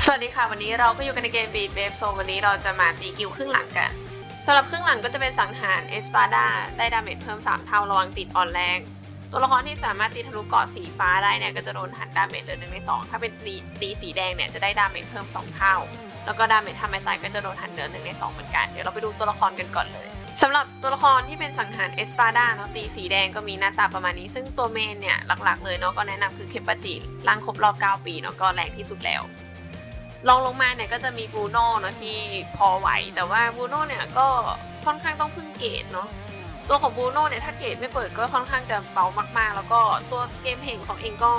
สวัสดีค่ะ วันนี้เราก็อยู่กันในเกม Beat Saber วันนี้เราจะมาตีกิวครึ่งหลังกันสำหรับครึ่งหลังก็จะเป็นสังหารเอสปาดาได้ดาเมจเพิ่ม 3 เท่าระวังติดอ่อนแรง ตัวละครที่สามารถตีทะลุเกาะสีฟ้าได้เนี่ยก็จะโดนหันดาเมจเหลือหนึ่งในสองถ้าเป็นตีตีสีแดงเนี่ยจะได้ดาเมจเพิ่ม 2 เท่า แล้วก็ดาเมจทำให้ตายก็จะโดนหันเหลือหนึ่งในสองเหมือนกันเดี๋ยวเราไปดูตัวละครกันก่อนเลยสำหรับตัวละครที่เป็นสังหารเอสปาดาเนาะตีสีแดงก็มีหน้าตาประมาณนี้ ซึ่งตัวเมนเนี่ยหลักๆเลยเนาะก็แนะนำคือเคปปาจิร่างครบรอบ9ปีเนาะก็แรงที่สุดแล้ว ลองลงมาเนี่ยก็จะมีบูโน่เนาะที่พอไหว แต่ว่าบูโน่เนี่ยก็ค่อนข้างต้องพึ่งเกตเนาะตัวของบูโน่เนี่ยถ้าเกตไม่เปิดก็ค่อนข้างจะเบามากๆ แล้วก็ตัวเกมเพลงของเองก็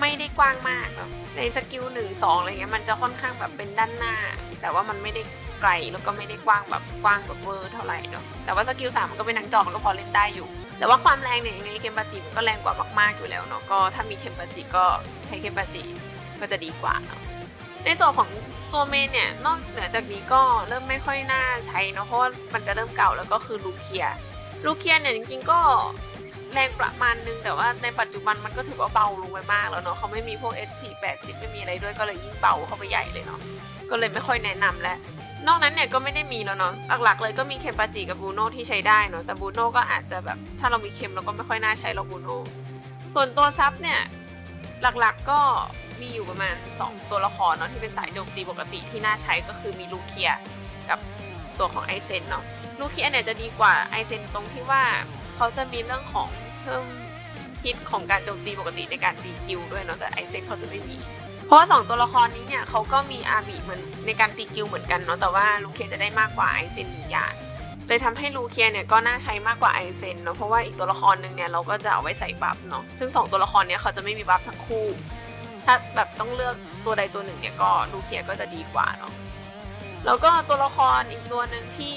ไม่ได้กว้างมากเนาะในสกิลหนึ่งสองอะไรเงี้ยมันจะค่อนข้างแบบเป็นด้านหน้า แต่ว่ามันไม่ได้ไกลแล้วก็ไม่ได้กว้างแบบกว้างแบบเวอร์เท่าไหร่เนาะแต่ว่าสกิลสามมันก็เป็นทางจอมันก็พอเล่นได้อยู่ แต่ว่าความแรงเนี่ยยังไงเคมปาจิมันก็แรงกว่ามากๆอยู่แล้วเนาะก็ถ้ามีเคมปาจิก็ใช้เคมปาจิก็จะดีกว่าเนาะ ในส่วนของตัวเมนเนี่ยนอกเหนือจากนี้ก็เริ่มไม่ค่อยน่าใช้เนอะเพราะว่ามันจะเริ่มเก่าแล้วก็คือลูเคีย ลูเคียเนี่ยจริงๆก็แรงประมาณนึง แต่ว่าในปัจจุบันมันก็ถือว่าเบาลงไปมากแล้วเนาะเขาไม่มีพวก SP 80ไม่มีอะไรด้วยก็เลยยิ่งเบาเข้าไปใหญ่เลยเนาะก็เลยไม่ค่อยแนะนำแล้วนอกนั้นเนี่ยก็ไม่ได้มีแล้วเนาะหลักๆเลยก็มีเคมปาจิกับบูโน่ที่ใช้ได้เนาะแต่บูโน่ก็อาจจะแบบถ้าเรามีเคมเราก็ไม่ค่อยน่าใช้หรอกบูโน่ส่วนตัวซับเนี่ยหลักๆก็ มีอยู่ประมาณ 2 ตัวละครเนาะที่เป็นสายโจมตีปกติที่น่าใช้ก็คือมีลูเคียกับตัวของไอเซนเนาะลูเคียเนี่ยจะดีกว่าไอเซนตรงที่ว่าเขาจะมีเรื่องของเพิ่มพิษของการโจมตีปกติในการตีกิลด้วยเนาะแต่ไอเซนเขาจะไม่มี เพราะว่าสองตัวละครนี้เนี่ยเขาก็มีอาบีเหมือนในการตีกิลเหมือนกันเนาะแต่ว่าลูเคียจะได้มากกว่าไอเซนหนึ่งอย่างเลยทำให้ลูเคียเนี่ยก็น่าใช้มากกว่าไอเซนเนาะเพราะว่าอีกตัวละครหนึ่งเนี่ยเราก็จะเอาไว้ใส่บัฟเนาะซึ่งสองตัวละครเนี้ยเขาจะไม่มีบัฟทั้งคู่ ถ้าแบบต้องเลือกตัวใดตัวหนึ่งเนี่ยก็ลูเคียก็จะดีกว่าเนาะแล้วก็ตัวละครอีกตัวหนึ่งที่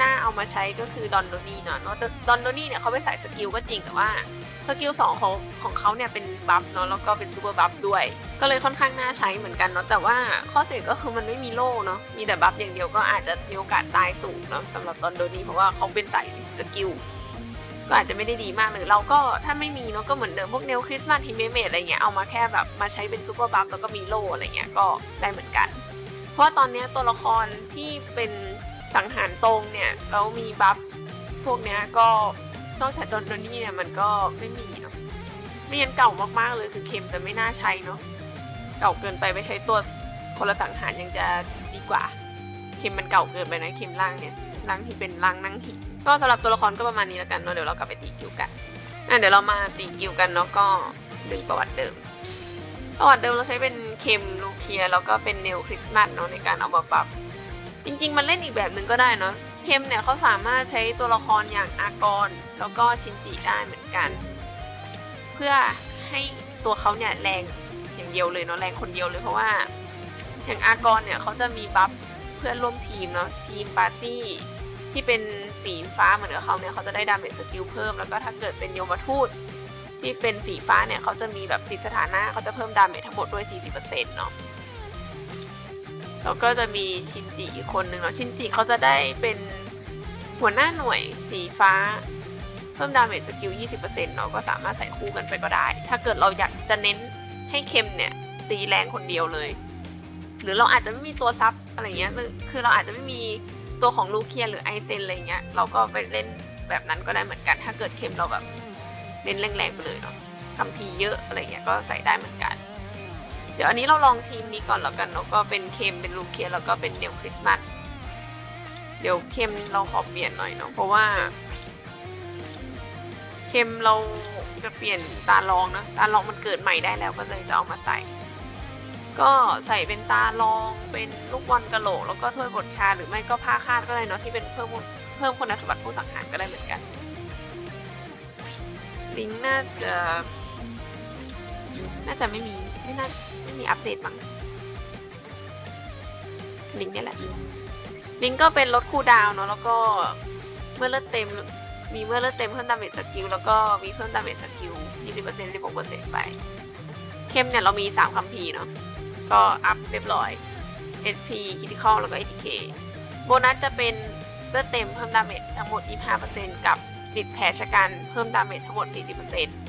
น่าเอามาใช้ก็คือดอนโดนี่เนาะดอนโดนี่เนี่ยเขาไปใส่สกิลก็จริงแต่ว่าสกิลสองของของเขาเนี่ยเป็นบัฟเนาะแล้วก็เป็นซูเปอร์บัฟด้วย ก็เลยค่อนข้างน่าใช้เหมือนกันเนาะแต่ว่าข้อเสียก็คือมันไม่มีโล่เนาะมีแต่บัฟอย่างเดียวก็อาจจะมีโอกาสตายสูงเนาะสำหรับดอนโดนี่เพราะว่าเขาเป็นสายสกิล ก็อาจจะไม่ได้ดีมากเลยเราก็ถ้าไม่มีเนาะก็เหมือนเดิมพวกเนลคริสต์มาสทีเมเมดอะไรเงี้ยเอามาแค่แบบมาใช้เป็นซูเปอร์บัฟแล้วก็มีโลอะไรเงี้ยก็ได้เหมือนกัน เพราะว่าตอนนี้ตัวละครที่เป็นสังหารตรงเนี่ยแล้วมีบัฟพวกเนี้ยก็นอกจากดอนโดนี่เนี่ยมันก็ไม่มีเนาะไม่ยันเก่ามากๆเลยคือเค็มแต่ไม่น่าใช้เนาะเก่าเกินไปไปใช้ตัวคนละสังหารยังจะดีกว่าเค็มมันเก่าเกินไปนะเค็มล่างเนี่ยล่างที่เป็นล่างนั่งหิน ก็สำหรับตัวละครก็ประมาณนี้แล้วกันเนาะเดี๋ยวเรากลับไปตีกิวกันอะเดี๋ยวเรามาตีกิวกันเนาะก็ดึงประวัติเดิม ประวัติเดิมเราใช้เป็นเคมลูเคียแล้วก็เป็นเนลคริสต์มาสเนาะในการเอามาปรับ จริง ๆ มันเล่นอีกแบบหนึ่งก็ได้เนาะเคมเนี่ยเขาสามารถใช้ตัวละครอย่างอากร แล้วก็ชินจิได้เหมือนกัน เพื่อให้ตัวเขาเนี่ยแรงอย่างเดียวเลยเนาะแรงคนเดียวเลยเพราะว่าอย่างอากรเนี่ยเขาจะมีบัฟเพื่อนร่วมทีมเนาะทีมปาร์ตี้ ที่เป็นสีฟ้าเหมือนกับเขาเนี่ยเขาจะได้ดาเมจสกิลเพิ่มแล้วก็ถ้าเกิดเป็นโยมทูตที่เป็นสีฟ้าเนี่ยเขาจะมีแบบติดสถานะเขาจะเพิ่มดาเมจทั้งหมดด้วย 40%เนาะแล้วก็จะมีชินจิอีกคนหนึ่งเนาะชินจิเขาจะได้เป็นหัวหน้าหน่วยสีฟ้า เพิ่มดาเมจสกิล 20%เนาะก็สามารถใส่คู่กันไปก็ได้ ถ้าเกิดเราอยากจะเน้นให้เค็มเนี่ยตีแรงคนเดียวเลย หรือเราอาจจะไม่มีตัวซับอะไรเงี้ยหรือคือเราอาจจะไม่มี ตัวของลูเคียหรือไอเซนอะไรเงี้ยเราก็ไปเล่นแบบนั้นก็ได้เหมือนกัน ถ้าเกิดเค็มเราแบบเน้นแรงๆไปเลยเนาะคำพีเยอะอะไรเงี้ยก็ใส่ได้เหมือนกัน เดี๋ยวอันนี้เราลองทีมนี้ก่อนแล้วกันเนาะก็เป็นเค็มเป็นลูเคียแล้วก็เป็นเนลคริสต์มาสเดี๋ยวเค็มเราขอเปลี่ยนหน่อยเนาะเพราะว่าเค็มเราจะเปลี่ยนตาลองนะตาลองมันเกิดใหม่ได้แล้วก็เลยจะเอามาใส่ ก็ใส่เป็นตาลองเป็นลูกบอลกระโหลก แล้วก็ถ้วยบดชาหรือไม่ก็ผ้าคาดก็ได้เนาะที่เป็นเพิ่มเพิ่มคุณสมบัติผู้สังหารก็ได้เหมือนกัน ลิงก์น่าจะน่าจะไม่มีไม่น่าไม่มีอัปเดตมั้งลิงก์เนี่ยแหละ ลิงก์ก็เป็นลดคูดาวเนาะแล้วก็เมื่อเลือดเต็มมีเมื่อเลือดเต็มเพิ่มดาเมจสกิลแล้วก็มีเพิ่มดาเมจสกิล20% 16%ไปเข้มเนี่ยเรามี 3คัมภีร์เนาะ ก็อัพเรียบร้อย SP Critical แล้วก็ ATK โบนัสจะเป็นเลือดเต็มเพิ่มดาเมจทั้งหมด 25%กับติดแผลชะกันเพิ่มดาเมจทั้งหมด 40%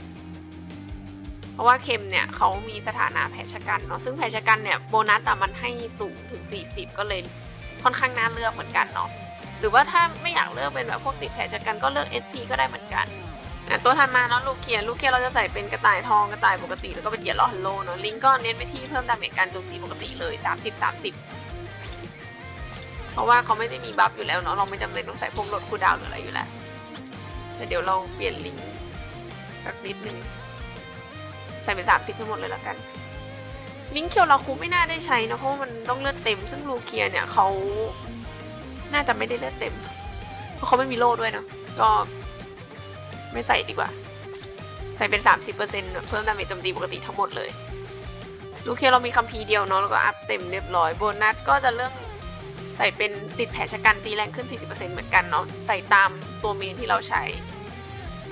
พราะว่าเค็มเนี่ยเขามีสถานะแผลชะกันเนาะซึ่งแผลชะกันเนี่ยโบนัสอะมันให้สูงถึง 40 ก็เลยค่อนข้างน่าเลือกเหมือนกันเนาะหรือว่าถ้าไม่อยากเลือกเป็นแบบพวกติดแผลชะกันก็เลือก SP ก็ได้เหมือนกัน อะตัวถัดมาเนาะลูกเคียร์ลูกเคียร์เราจะใส่เป็นกระต่ายทองกระต่ายปกติแล้วก็เป็นเหยียดล้อฮัลโลเนาะลิงก็เน้นไปที่เพิ่มดาเมจการโจมตีปกติเลย 30 30 เพราะว่าเขาไม่ได้มีบัฟอยู่แล้วเนาะเราไม่จำเป็นต้องใส่พวกลดคูดาวหรืออะไรอยู่แล้วแต่เดี๋ยวเราเปลี่ยนลิงก์สักนิดนึงใส่เป็นสามสิบให้หมดเลยแล้วกัน ลิงก์เคียวเราคูไม่น่าได้ใช้นะเพราะว่ามันต้องเลือดเต็ม ซึ่งลูเคียเนี่ยเขาน่าจะไม่ได้เลือดเต็ม เพราะเขาไม่มีโล่ด้วยเนาะก็ ไม่ใส่ดีกว่า ใส่เป็นสามสิบเปอร์เซ็นต์เพิ่มดาเมจโจมตีปกติทั้งหมดเลยลูเคียเรามีคัมภีร์เดียวเนาะแล้วก็อัพเต็มเรียบร้อยโบนัสก็จะเรื่องใส่เป็นติดแผลชะกันตีแรงขึ้น 40%เหมือนกันเนาะใส่ตามตัวเมนที่เราใช้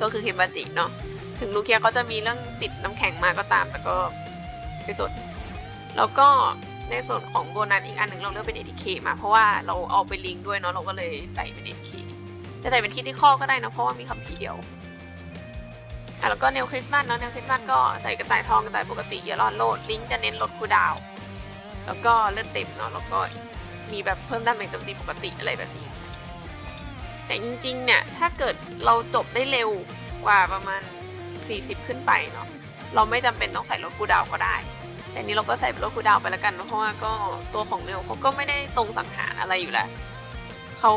ก็คือเคมบาจิเนาะถึงลูเคียเขาจะมีเรื่องติดน้ำแข็งมาก็ตามแต่ก็ไม่สด แล้วก็ในส่วนของโบนัสอีกอันหนึ่งเราเลือกเป็น ATK มาเพราะว่าเราเอาไปลิงก์ด้วยเนาะเราก็เลยใส่เป็น ATK จะใส่เป็นคิดที่ข้อก็ได้นะเพราะว่ามีคำพีร์เดียว อะแล้วก็เนวคริสต์มาสเนาะเนวคริสต์มาสก็ใส่กระต่ายทองกระต่ายปกติเยอะรอดโลดลิงก์จะเน้นลดคูดาว แล้วก็เลือดเต็มเนาะแล้วก็มีแบบเพิ่มดาเมจโจมตีปกติอะไรแบบนี้ แต่จริงๆเนี่ยถ้าเกิดเราจบได้เร็วกว่าประมาณ 40 ขึ้นไปเนาะเราไม่จำเป็นต้องใส่ลดคูดาวก็ได้ แต่นี้เราก็ใส่ลดคูดาวไปแล้วกันเนอะเพราะว่าก็ตัวของเนลเขาก็ไม่ได้ตรงสังหารอะไรอยู่แล้วเขา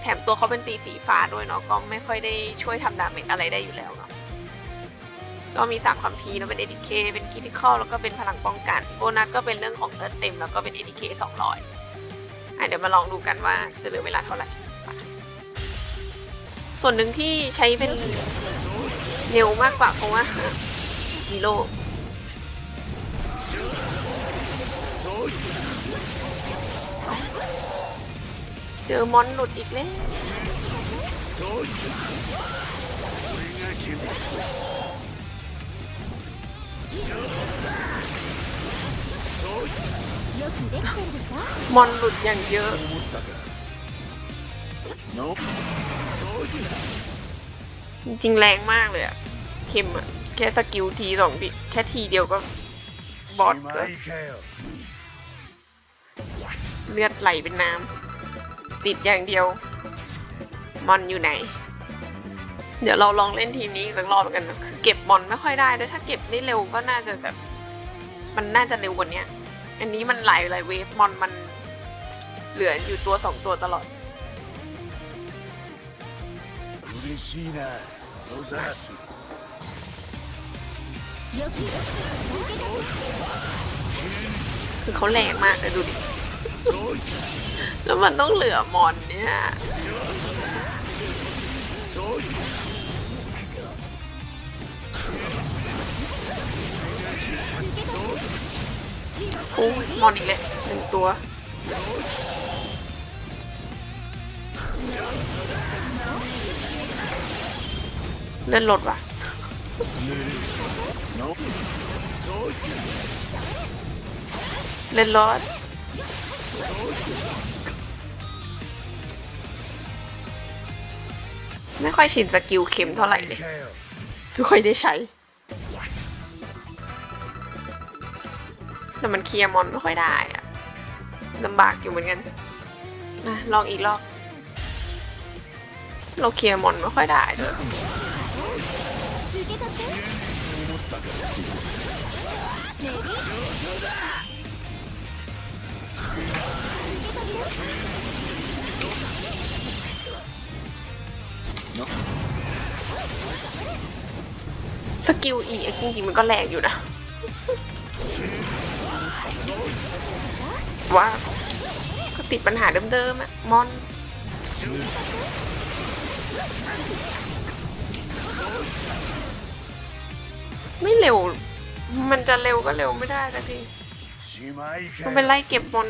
แถมตัวเขาเป็นตีสีฟ้าด้วยเนาะก็ไม่ค่อยได้ช่วยทำดาเมจอะไรได้อยู่แล้วเนาะ ก็มี3คัมพีร์เนะเป็น ATK เป็นคิทิคอลแล้วก็เป็นพลังป้องกันโบนัสก็เป็นเรื่องของเลือดเต็มแล้วก็เป็น ATK 200อะเดี๋ยวมาลองดูกันว่าจะเหลือเวลาเท่าไหร่ ส่วนหนึ่งที่ใช้เป็นเร็วมากกว่าเพราะว่ามีโลเจอมอนหลุดอีกแล้ว มอนหลุดอย่างเยอะจริงแรงมากเลยอะเข็มอะแค่สกิลทีสองทีแค่ทีเดียวก็บอดก็เลือดไหลเป็นน้ำติดอย่างเดียว มอนอยู่ไหน เดี๋ยวเราลองเล่นทีมนี้สักรอบกันคือเก็บบอลไม่ค่อยได้ด้วยถ้าเก็บได้เร็วก็น่าจะแบบ มันน่าจะเร็วกว่านี้อันนี้มันไหลไหลเวฟมอนมันเหลืออยู่ตัวสองตัวตลอดคือเขาแรงมากเลยดูดิ แล้วมันต้องเหลือมอนเนี่ย โอ้ยมอนอีกเลยหนึ่งตัว เลื่อนรถว่ะ เล่นรถไม่ค่อยชินสกิลเข็มเท่าไหร่เลยไม่ค่อยได้ใช้ แต่มันเคลียร์มอนไม่ค่อยได้อะลำบากอยู่เหมือนกันนะลองอีกรอบ เราเคลียร์มอนไม่ค่อยได้ด้วยสกิลอีจริงๆมันก็แรงอยู่นะ ว่าก็ติดปัญหาเดิมๆอะมอนไม่เร็ว มันจะเร็วก็เร็วไม่ได้นะทีมันไปไล่เก็บมอน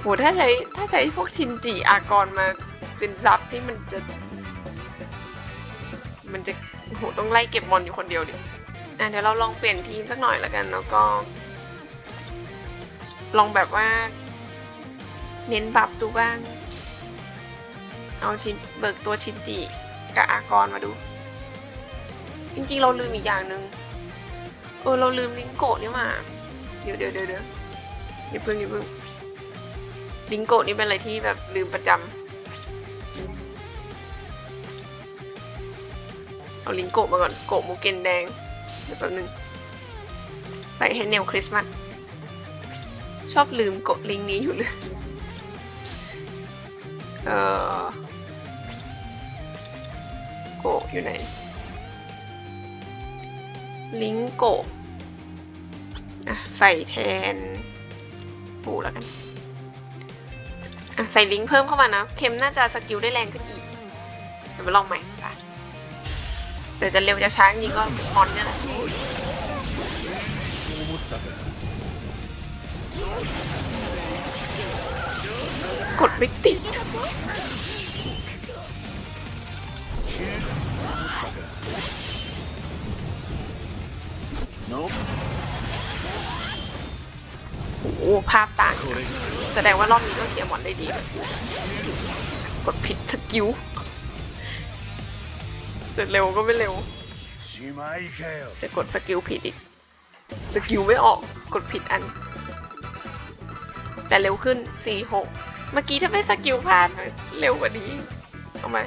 โหถ้าใช้ถ้าใช้พวกชินจิอากรมาเป็นซับที่มันจะ มันจะโหต้องไล่เก็บมอนอยู่คนเดียวดิอะเดี๋ยวเราลองเปลี่ยนทีมสักหน่อยละกัน แล้วก็ ลองแบบว่า เน้นบัฟดูบ้าง เอาชินเบิกตัวชินจิกับอากรมาดู จริงๆ เราลืมอีกอย่างหนึ่งเออเราลืมลิงโกะนี่มาเดี๋ยวเดี๋ยวเดี๋ยวเดี๋ยวอย่าเพิ่งอย่าเพิ่งลิงโกะนี่เป็นอะไรที่แบบลืมประจำเอาลิงโกะมาก่อนโกะโมเกนแดงเดี๋ยวแป๊บนึงใส่ให้เนวคริสต์มาส ชอบลืมโกะลิงนี้อยู่เลยเออโกะอยู่ไหน ลิงโกะอะใส่แทนปูแล้วกันอะใส่ลิงก์เพิ่มเข้ามานะ เข็มน่าจะสกิลได้แรงขึ้นอีก เดี๋ยวมาลองใหม่ค่ะแต่จะเร็วจะช้าจริงก็มอนเนี่ยแหละ กดไม่ติด โอ้ภาพต่าง แสดงว่ารอบนี้ต้องเคลียร์มอนได้ดี กดผิดสกิลจะเร็วก็ไม่เร็วจะกดสกิลผิดอีก สกิลไม่ออก กดผิดอัน แต่เร็วขึ้น4 6เมื่อกี้ถ้าไม่สกิลพลาดเร็วกว่านี้เอามา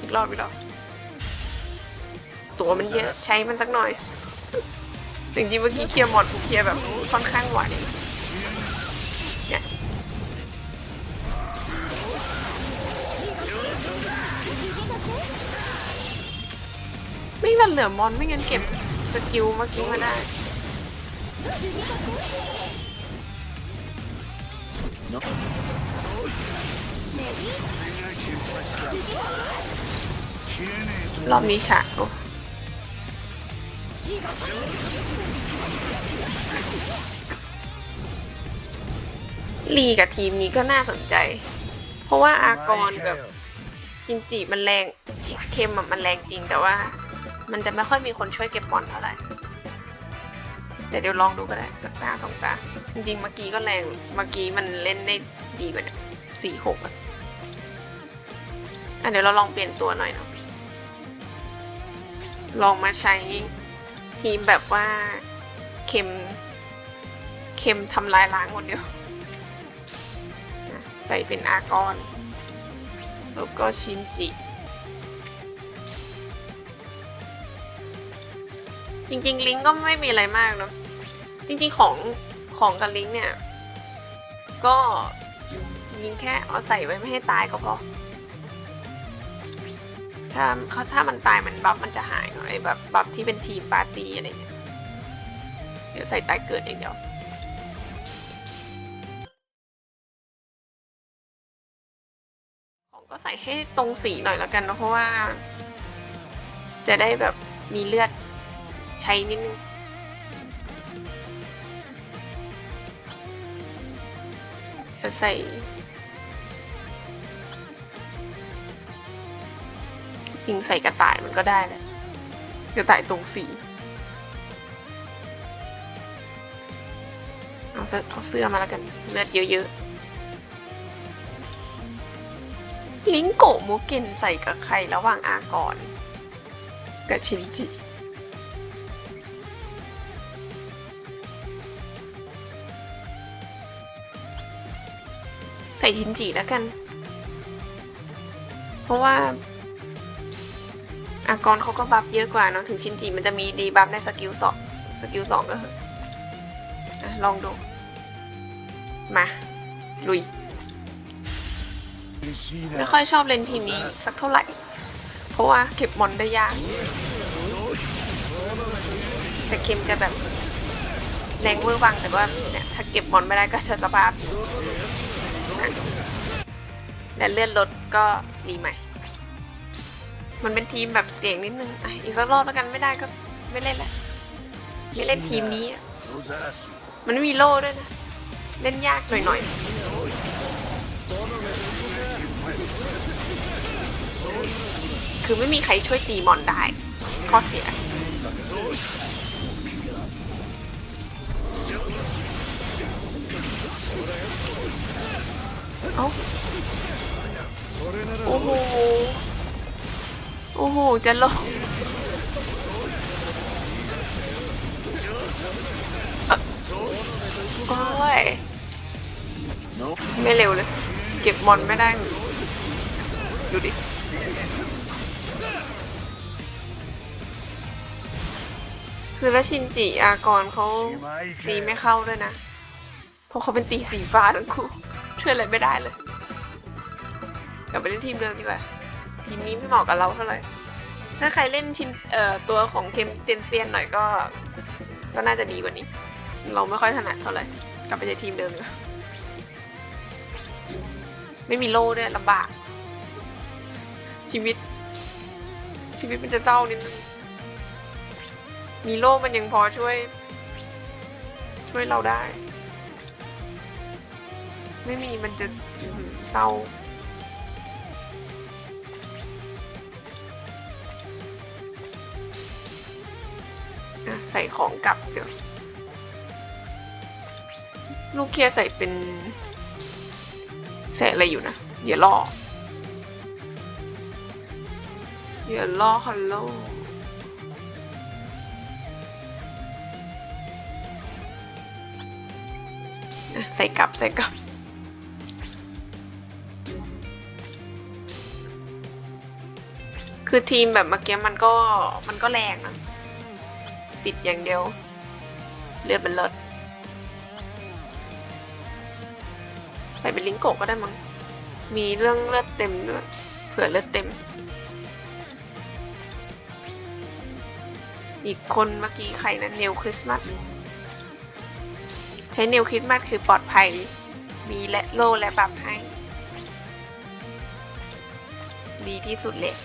อีกรอบอีกรอบตัวมันเยอะใช้มันสักหน่อยจริงๆเมื่อกี้เคลียร์หมดกูเคลียร์แบบค่อนข้างไหวเนี่ยไม่งั้นเหลือมอนไม่งั้นเก็บสกิลเมื่อกี้มาได้ รอบนี้ฉากลีกับทีมนี้ก็น่าสนใจ เพราะว่าอากรกับชินจิมันแรงชิคเคมมันแรงจริงแต่ว่า มันจะไม่ค่อยมีคนช่วยเก็บบอลเท่าไหร่ ต่เดี๋ยวลองดูก็ได้สักตาสองตา จริงๆเมื่อกี้ก็แรงเมื่อกี้มันเล่นได้ดีกว่าเนี่ยสี่หกอะเดี๋ยวเราลองเปลี่ยนตัวหน่อยเนาะลองมาใช้ทีมแบบว่าเค็มเค็มทำลายล้างหมดเดียวใส่เป็นอากรแล้วก็ชินจิ จริง ๆ ลิงก์ก็ไม่มีอะไรมากเนาะ จริงๆของของกับลิงเนี่ย ก็ยิงแค่เอาใส่ไว้ไม่ให้ตายก็พอ ถ้าเขาถ้ามันตายมันบัฟมันจะหายเนาะไอ้แบบบัฟที่เป็นทีมปาร์ตี้อะไรเงี้ย เดี๋ยวใส่ตายเกิดเองเดียวของก็ใส่ให้ตรงสีหน่อยแล้วกันเนะเพราะว่า จะได้แบบมีเลือดใช้นิดนึง จะใส่ จริงใส่กระต่ายมันก็ได้แหละกระต่ายตรงสีเอาเสื้อเอาเสื้อมาแล้วกันเลือดเยอะๆ ลิงโกะมูเกนใส่กับใครระหว่างอากรกับชินจิ ใส่ชินจิแล้วกัน เพราะว่าอากรเขาก็บัฟเยอะกว่าเนาะถึงชินจิมันจะมีดีบัฟในสกิลสองสกิลสองก็เหอะลองดู มา ลุย ไม่ค่อยชอบเล่นทีมนี้สักเท่าไหร่ เพราะว่าเก็บมอนได้ยาก แต่เกมจะแบบแรงเวอร์วังแต่ว่าเนี่ยถ้าเก็บมอนไม่ได้ก็จะสภาพ และเลื่อนรถก็รีใหม่ มันเป็นทีมแบบเสียงนิดนึงอ,อีกสักรอบแล้วกันไม่ได้ก็ไม่เล่นละไม่เล่นทีมนี้มันมีโล่ด้วยนะ เล่นยากหน่อยหน่อยคือไม่มีใครช่วยตีมอนได้ข้อเสีย เอ้าโอ้โห โอ้โห จะลงโอ้ย No. ไม่เร็วเลย เก็บมอนไม่ได้ ดูดิคือแล้วชินจิอากรเขา Shimaike. ตีไม่เข้าด้วยนะ เพราะเขาเป็นตีสีฟ้าทั้งคู่ ช่วยอะไรไม่ได้เลยกลับไปเล่นทีมเดิมดีกว่าทีมนี้ไม่เหมาะกับเราเท่าไหร่ถ้าใครเล่นชิ้นเอ่อตัวของเคมเจนเซียนหน่อยก็ ก็น่าจะดีกว่านี้ เราไม่ค่อยถนัดเท่าไหร่กลับไปในทีมเดิมดีกว่าไม่มีโล่ด้วยลำบาก ชีวิต ชีวิตมันจะเศร้านิดนึงมีโล่มันยังพอช่วย ช่วยเราได้ ไม่มีมันจะเศร้าใส่ของกลับเดี๋ยว ลูกเคียร์ใส่เป็นแสอะไรอยู่นะอย่าล่ออย่าล่อฮัลโหลใส่กลับใส่กลับ คือทีมแบบเมื่อกี้มันก็มันก็แรงนะ ติดอย่างเดียว เลือดเป็นลดใส่เป็นลิงโกก็ได้มั้ง มีเรื่องเลือดเต็มด้วยเผื่อเลือดเต็ม อีกคนเมื่อกี้ใครนะเนลคริสต์มาสใช้เนลคริสต์มาสคือปลอดภัย มีและโลและปรับให้ ดีที่สุดเลย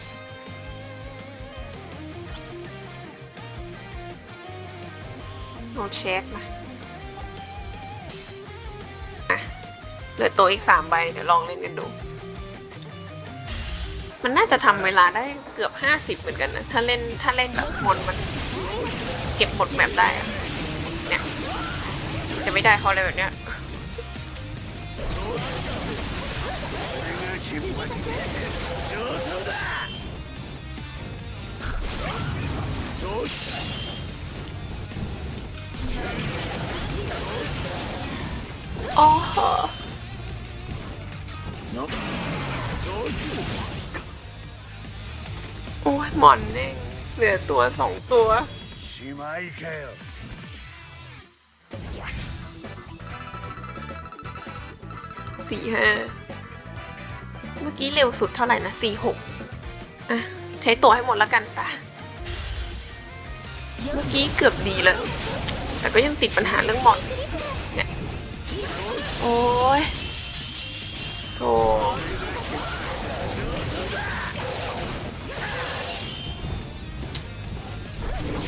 โนเช็คมาอะเหลือตัวอีกสามใบ เดี๋ยวลองเล่นกันดู มันน่าจะทำเวลาได้เกือบห้าสิบเหมือนกันนะ ถ้าเล่นถ้าเล่นแบบมอนมันเก็บหมดแมปได้เนี่ยจะไม่ได้เขาอะไรแบบเนี้ย อ๋อ No. โอ้ยหมอนเองเหลือตัวสองตัว Shimaike. สี่ห้าเมื่อกี้เร็วสุดเท่าไหร่นะสี่หกอะ ใช้ตัวให้หมดแล้วกันป่ะเมื่อกี้เกือบดีเลย แต่ก็ยังติดปัญหาเรื่องหมอนเนี่ย โอ้ยโธ่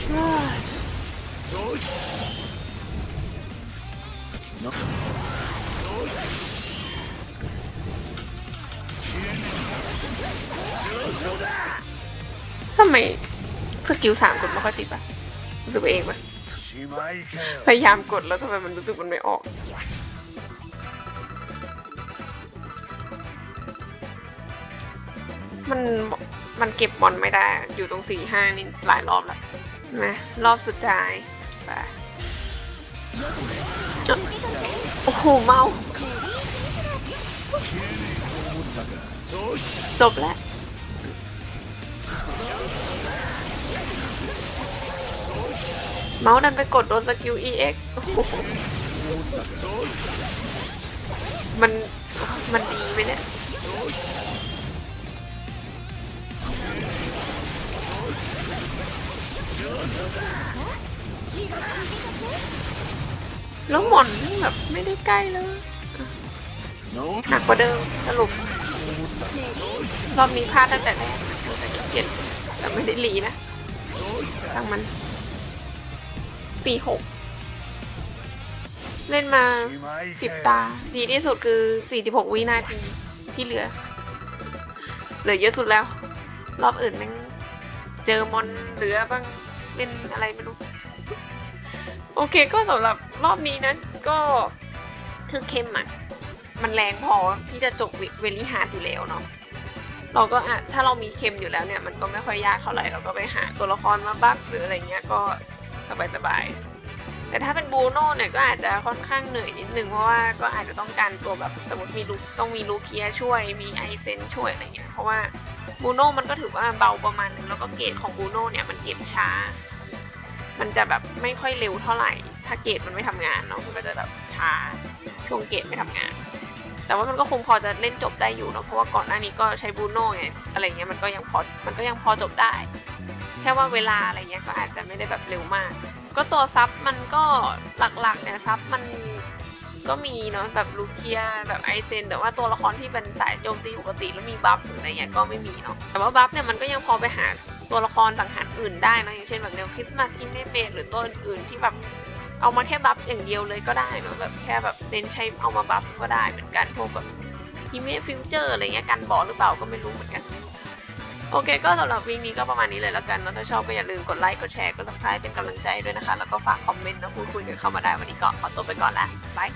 เฮ้ย No. ทำไมสกิลสามกดไม่ค่อยติดปะรู้สึกเองปะ พยายามกดแล้วทำไมมันรู้สึกมันไม่ออก มันมันเก็บบอลไม่ได้ อยู่ตรงสี่ห้านี่หลายรอบแล้วนะรอบสุดท้ายไปโอ้โหเมา จบแล้ว เมาส์ดันไปกดโดนสกิล EX มันมันดีไหมเนี่ยแล้วหมอนแบบไม่ได้ใกล้เลยหนักกว่าเดิมสรุป รอบนี้พลาดตั้งแต่แรกแต่ขี้เกียจแต่ไม่ได้รีนะตั้งมัน สี่หกเล่นมาสิบตา ดีที่สุดคือสี่สิบหกวินาทีที่เหลือ เหลือเยอะสุดแล้ว รอบอื่นแม่งเจอมอนเหลือบ้างเล่นอะไรไม่รู้ โอเคก็สำหรับรอบนี้นะก็คือเข้มอะมันแรงพอที่จะจบเวลิฮาร์ดอยู่แล้วเนาะเราก็อาจถ้าเรามีเค็มอยู่แล้วเนี่ย มันก็ไม่ค่อยยากเท่าไหร่เราก็ไปหาตัวละครมาบัฟหรืออะไรเงี้ยก็ สบายสบายๆ แต่ถ้าเป็นบูโน่เนี่ยก็อาจจะค่อนข้างเหนื่อยนิดนึงเพราะว่าก็อาจจะต้องการตัวแบบสมมติมีลูกต้องมีลูเคียช่วย มีไอเซนช่วยอะไรเงี้ย เพราะว่าบูโน่มันก็ถือว่าเบาประมาณนึงแล้วก็เกรดของบูโน่เนี่ยมันเก็บช้า มันจะแบบไม่ค่อยเร็วเท่าไหร่ ถ้าเกรดมันไม่ทำงานเนาะ มันก็จะแบบช้า ช่วงเกรดไม่ทำงาน แต่ว่ามันก็คงพอจะเล่นจบได้อยู่เนาะ เพราะว่าก่อนหน้านี้ก็ใช้บูโน่ไงอะไรเงี้ยมันก็ยังพอ มันก็ยังพอจบได้ แค่ว่าเวลาอะไรเงี้ยก็อาจจะไม่ได้แบบเร็วมาก ก็ตัวซับมันก็หลักๆเนี่ยซับมันก็มีเนาะแบบลูเคียแบบไอเซนแต่ว่าตัวละครที่เป็นสายโจมตีปกติแล้วมีบัฟหรืออะไรเงี้ยก็ไม่มีเนาะแต่ว่าบัฟเนี่ยมันก็ยังพอไปหาตัวละครสังหารอื่นได้เนาะอย่างเช่นแบบเนวคริสต์มาทีเมเบหรือตัวอื่นๆที่แบบเอามาแค่บัฟอย่างเดียวเลยก็ได้เนาะแบบแค่แบบเน้นใช้เอามาบัฟก็ได้เหมือนกันพวกแบบทีเมฟิวเจอร์อะไรเงี้ยกันบอหรือเปล่าก็ไม่รู้เหมือนกัน โอเคก็สำหรับวิ่งนี้ก็ประมาณนี้เลยแล้วกันเนาะถ้าชอบก็อย่าลืมกดไลค์กดแชร์กดซับสไครป์เป็นกำลังใจด้วยนะคะ แล้วก็ฝากคอมเมนต์นะพูดคุยกันเข้ามาได้วันนี้ก็ขอตัวไปก่อนละบาย